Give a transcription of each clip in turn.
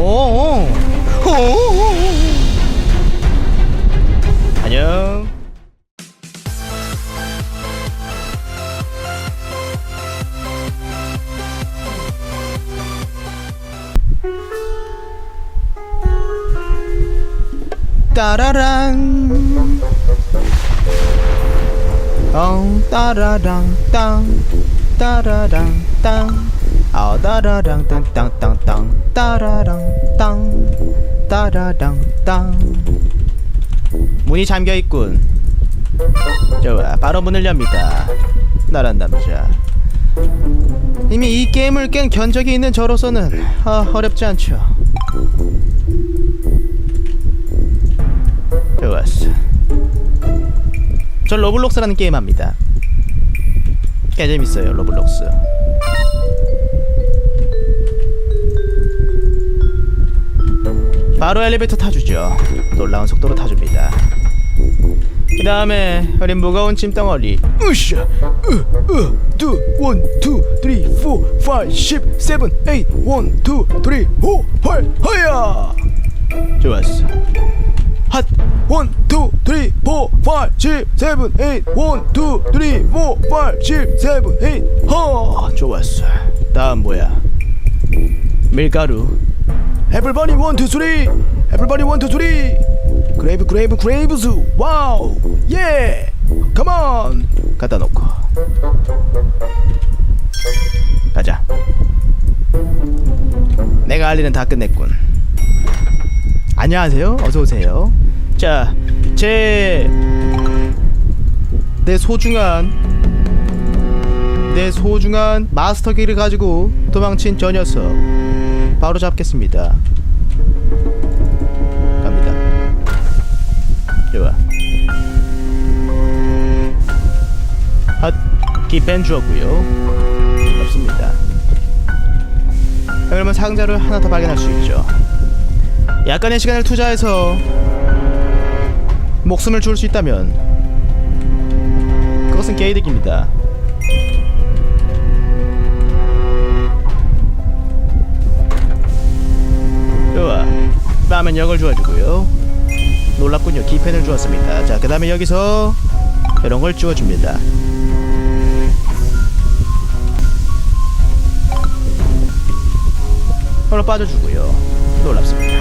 오. 오. 안녕. 따라란. 어, 따라랑 땅. 따라랑 땅. 아, 따라랑 땅땅땅땅. 따라랑 땅. 따라랑 땅. 문이 잠겨 있군. 좋아, 바로 문을 엽니다. 나란 남자. 이미 이 게임을 깬 견적이 있는 저로서는 아, 어렵지 않죠. 좋았어. 저 로블록스라는 게임 합니다. 꽤 재밌어요, 로블록스. 바로 엘리베이터 타주죠. 놀라운 속도로 타줍니다. 그 다음에 어린 무거운 짐덩어리. 으쌰! 으으 투 원, 투, 쓰리, 포, 파이, 십, 세븐, 에잇 원, 투, 쓰리, 포, 팔, 허야! 좋았어. 핫! 원, 투, 쓰리, 포, 파이, 십, 세븐, 에잇 원, 투, 쓰리, 포, 파이, 십, 세븐, 에잇 허! 좋았어. 다음 뭐야? 밀가루 에블바니 원, 투, 쓰리 에블바니 원, 투, 쓰리 그레이브 그레이브 그레이브즈 와우 예 컴온 갖다 놓고. 가자. 내가 할 일은 다 끝냈군. 안녕하세요. 어서 오세요. 자제 내 소중한 내 소중한 마스터기를 가지고 도망친 저 녀석 바로 잡겠습니다. 갑니다. 좋아 핫 기펜 주었고요. 없습니다. 그러면 상자를 하나 더 발견할 수 있죠. 약간의 시간을 투자해서 목숨을 줄 수 있다면 그것은 게이득입니다 다음엔 역을 주어주고요. 놀랍군요. 기펜을 주었습니다. 자 그 다음에 여기서 이런 걸 주어줍니다. 하나 빠져주고요. 놀랍습니다.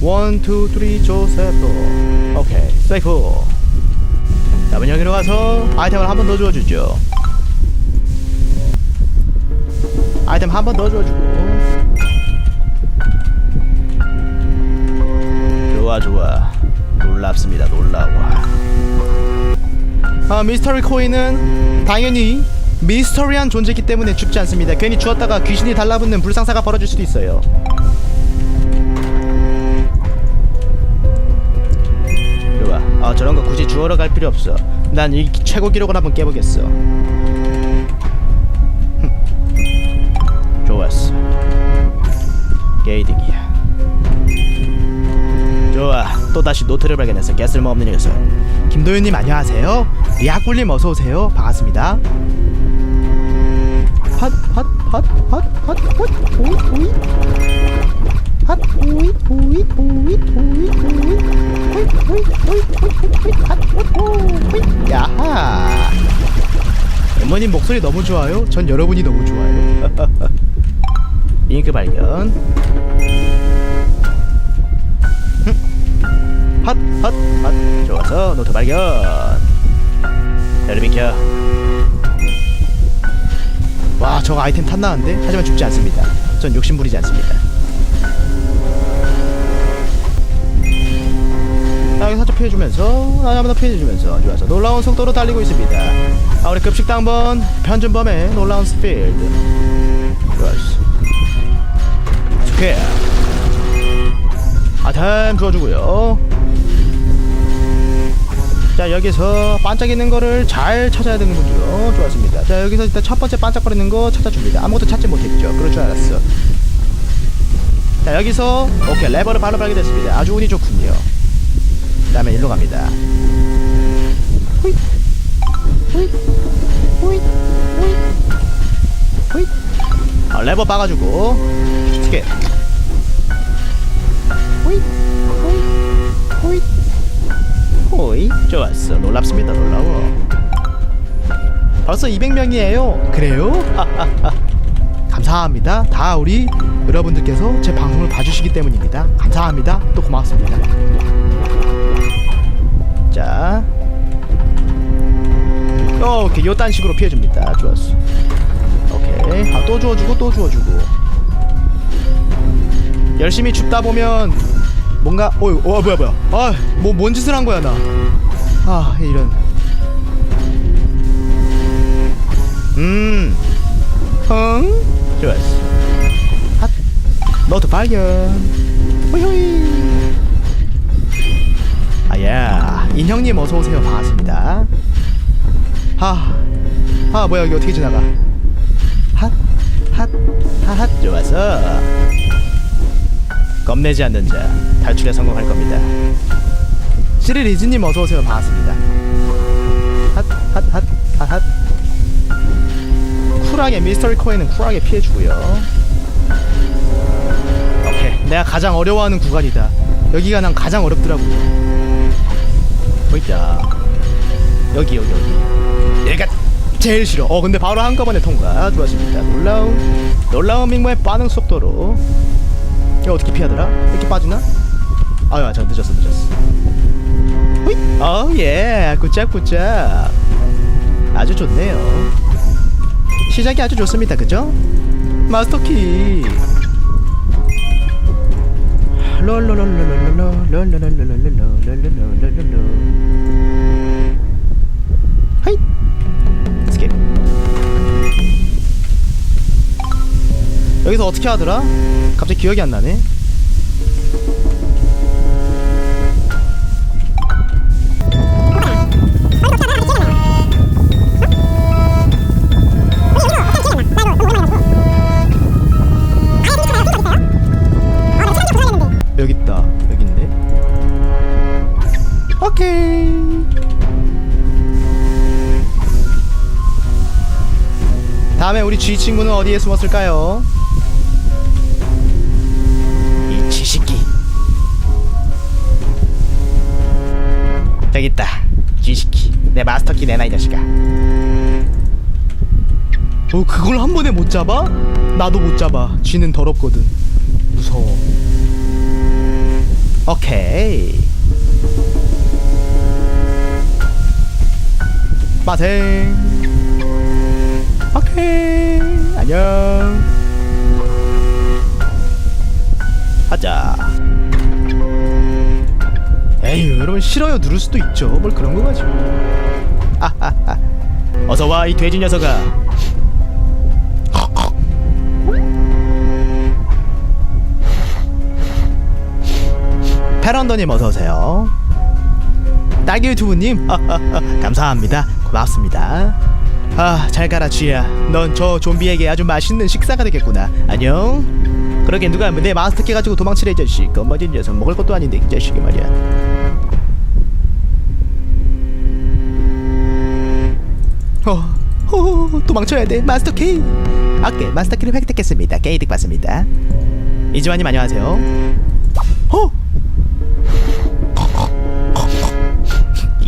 원, 투, 쓰리, 조세프 오케이. 세이프. 다음은 여기로 가서 아이템을 한 번 더 주어주죠. 아이템 한 번 더 주어주고 좋아 좋아. 놀랍습니다 놀라워. 아 미스터리 코인은 당연히 미스터리한 존재이기 때문에 죽지 않습니다. 괜히 주었다가 귀신이 달라붙는 불상사가 벌어질 수도 있어요. 좋아. 아 저런 거 굳이 주워러 갈 필요 없어. 난 이 최고 기록을 한번 깨보겠어. 흠. 좋았어. 게이득이야 좋아 또다시 노트를 발견했어 개쓸모없는 녀석. 김도윤님 안녕하세요. 약굴님 어서 오세요. 반갑습니다. 핫핫핫핫핫핫 오이 오이 핫 오이 오이 오이 오이 오이 오이 오이 오이 핫 오이 야하. 엠머님 목소리 너무 좋아요. 전 여러분이 너무 좋아요. 잉크 발견 핫, 핫, 핫. 좋아서 노트 발견. 자리 비켜. 와, 저거 아이템 탐나는데? 하지만 죽지 않습니다. 전 욕심 부리지 않습니다. 나에게 살짝 피해주면서, 한번 더 피해주면서, 좋아서 놀라운 속도로 달리고 있습니다. 아, 우리 급식 당번 편준범의 놀라운 스피드. 좋았어. 스퀘어. 아템 주워주고요. 자 여기서 반짝이는 거를 잘 찾아야 되는군요 좋았습니다. 자 여기서 일단 첫 번째 반짝거리는 거 찾아줍니다. 아무것도 찾지 못했죠. 그럴 줄 알았어. 자 여기서 오케이 레버를 바로 발견했습니다. 아주 운이 좋군요. 그 다음에 일로 갑니다. 아, 레버 빠가지고 스케 좋았어 놀랍습니다 놀라워. 벌써 200명이에요. 그래요? 감사합니다. 다 우리 여러분들께서 제 방송을 봐주시기 때문입니다. 감사합니다. 또 고맙습니다. 자. 어, 오케이. 요딴 식으로 피해줍니다. 좋았어. 오케이. 아, 또 주워주고 또 주워주고. 열심히 줍다 보면 뭔가 어이 어 뭐야 뭐야. 아뭐 뭔 짓을 한 거야 나 아 이런. 음. 응? 좋았어. 핫. 너도 발견. 호이호이. 아야 인형님 어서오세요. 반갑습니다. 하, 아 뭐야 여기 어떻게 지나가? 핫핫핫핫. 좋았어. 겁내지 않는 자 탈출에 성공할 겁니다 시리 리즈님 어서 오세요 반갑습니다. 핫핫핫 핫핫. 쿨하게 미스터리 코인은 쿨하게 피해주고요. 오케이. 내가 가장 어려워하는 구간이다. 여기가 난 가장 어렵더라고요. 보이자 여기 여기 여기. 얘가 제일 싫어. 어 근데 바로 한꺼번에 통과. 좋았습니다. 놀라운 놀라운 민모의 반응 속도로. 이거 어떻게 피하더라? 이렇게 빠지나? 아유 저 늦었어 늦었어 휘! 어, 예. 꾸짝꾸짝 아주 좋네요. 시작이 아주 좋습니다. 그죠? 마스터키. 하이. 스킵. 여기서 어떻게 하더라? 갑자기 기억이 안 나네. 다음에 우리 G 친구는 어디에 숨었을까요? 이 지식기. 저기 있다. 지식기. 내 마스터키 내놔 이 자식아. 어 그걸 한 번에 못 잡아? 나도 못 잡아. 쥐는 더럽거든. 무서워. 오케이. 마생. 오케이. 안녕. 하자. 에이, 여러분 싫어요 누를 수도 있죠. 뭘 그런 거 가지고. 어서 와 이 돼지 녀석아. 페런더님 어서 오세요. 딸기 유튜브님 감사합니다. 고맙습니다. 아, 잘 가라 쥐야. 넌 저 좀비에게 아주 맛있는 식사가 되겠구나. 안녕. 그러게 누가 내 마스터키 가지고 도망치래 이 자식. 겁먹은 녀석 먹을 것도 아닌데 이 자식이 말이야. 어, 어, 도망쳐야 돼. 마스터키. 오케이, 마스터 키를 획득했습니다. 게이득 받습니다. 이지환님 안녕하세요. 어?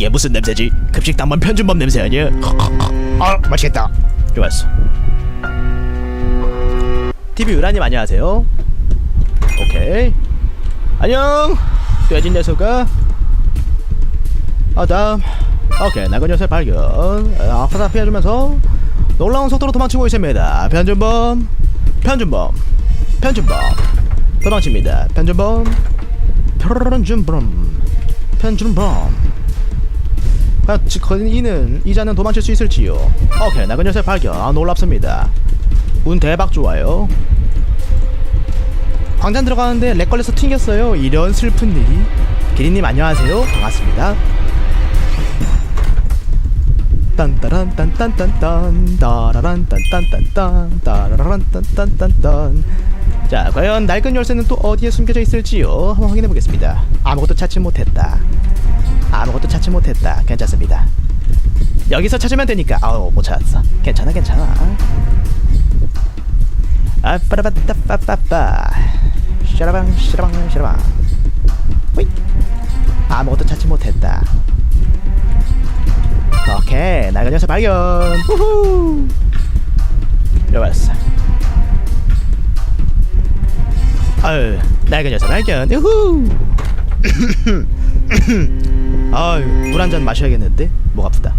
이게 무슨 냄새지? 급식 당번 편준범 냄새 아니야? 아 맛있겠다. 좋았어. TV 유라님 안녕하세요. 오케이. 안녕. 돼지 녀석아. 아 다음. 오케이 나그 녀석 발견. 아, 아파사 피해주면서 놀라운 속도로 도망치고 있습니다. 편준범. 편준범. 편준범. 도망칩니다. 편준범. 편준범. 편준범. 아, 지- 이는 이자는 도망칠 수 있을지요? 오케이, 나그 녀석 발견. 아, 놀랍습니다. 운 대박 좋아요. 광장 들어가는데 렉 걸려서 튕겼어요. 이런 슬픈 일이. 기리님 안녕하세요. 반갑습니다. 딴따란 딴딴딴딴 따라란 딴딴딴딴 따라란 딴딴딴딴 자 과연 낡은 열쇠는 또 어디에 숨겨져 있을지요 한번 확인해 보겠습니다 아무것도 찾지 못했다 아무것도 찾지 못했다 괜찮습니다 여기서 찾으면 되니까 아우 못 찾았어 괜찮아 괜찮아 아 빠라바따 빠빠빠 샤라방 샤라방 샤라방 호잇 아무것도 찾지 못했다 오케이 낡은 녀석 발견 우후 좋았어 아유 낡은 녀석 발견 우후 아유 물 한 잔 마셔야겠는데? 목 아프다.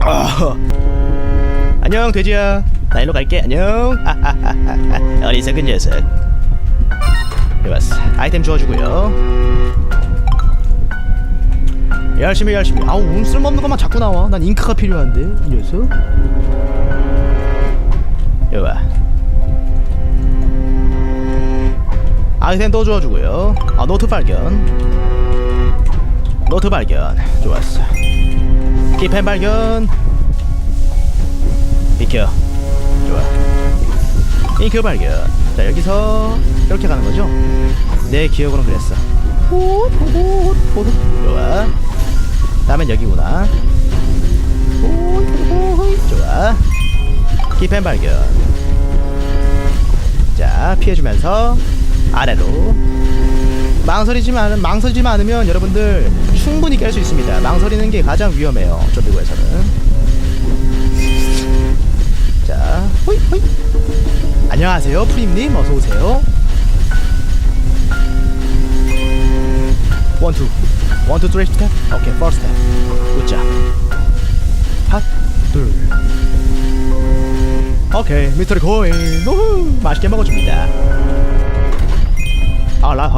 아, 안녕 돼지야. 나 일로 갈게. 안녕. 어리석은 녀석. 좋았어 아이템 주워주고요. 열심히 열심히. 아우 음, 쓸모없는 것만 자꾸 나와. 난 잉크가 필요한데 이 녀석. 좋아 아이템 또 주워주고요. 아 노트 발견. 노트 발견. 좋았어. 키펜 발견. 비켜. 좋아. 잉크 발견. 자 여기서 이렇게 가는 거죠? 내 기억으로는 그랬어. 좋아. 다음엔 여기구나. 좋아. 키펜 발견. 자 피해주면서 아래로 망설이지만 망설이지만 않으면 여러분들 충분히 깰 수 있습니다. 망설이는 게 가장 위험해요. 저비고에서는. 자, 호이 호이. 안녕하세요, 프림님 어서 오세요. 원 투, 원 투, 쓰리 스텝. 오케이, 퍼 스텝. 굿자. 핫, 둘. 오케이, 미스터리 코인. 우후, 맛있게 먹어줍니다.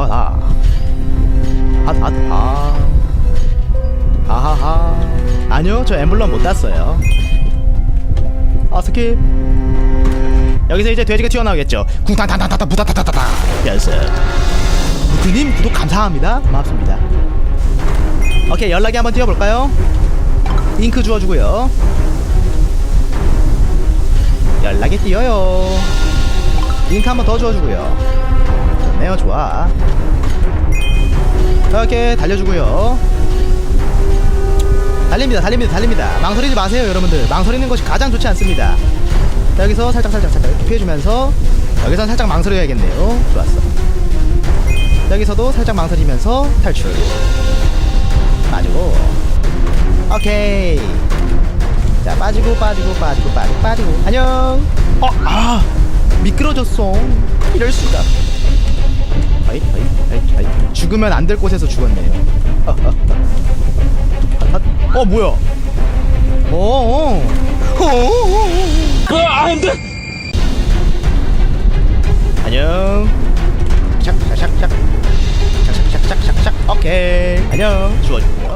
아라하라 하하하. 하하하. 아니요 저 엠블럼 못 땄어요. 아 스킵. 여기서 이제 돼지가 튀어나오겠죠. 쿵탄탄탄탄탄 부타타타타타 연습 부크님 구독 감사합니다. 고맙습니다. 오케이 연락이 한번 띄워볼까요? 잉크 주워주고요. 연락이 띄어요. 잉크 한번 더 주워주고요 좋네요. 좋아. 이렇게 달려주고요. 달립니다. 달립니다. 달립니다. 망설이지 마세요 여러분들. 망설이는 것이 가장 좋지 않습니다. 자, 여기서 살짝 살짝 살짝 이렇게 피해주면서 여기선 살짝 망설여야겠네요. 좋았어. 여기서도 살짝 망설이면서 탈출. 빠지고. 오케이. 자 빠지고 빠지고 빠지고 빠지고 빠지고. 안녕. 어, 아 미끄러졌어. 이럴 수가 아이 아이 아이 아이 죽으면 안 될 곳에서 죽었네요. 어 뭐야? 어 어 어. 안돼! 안녕. 샥샥샥샥. 샥샥샥샥샥. 오케이. 안녕. 주워주고요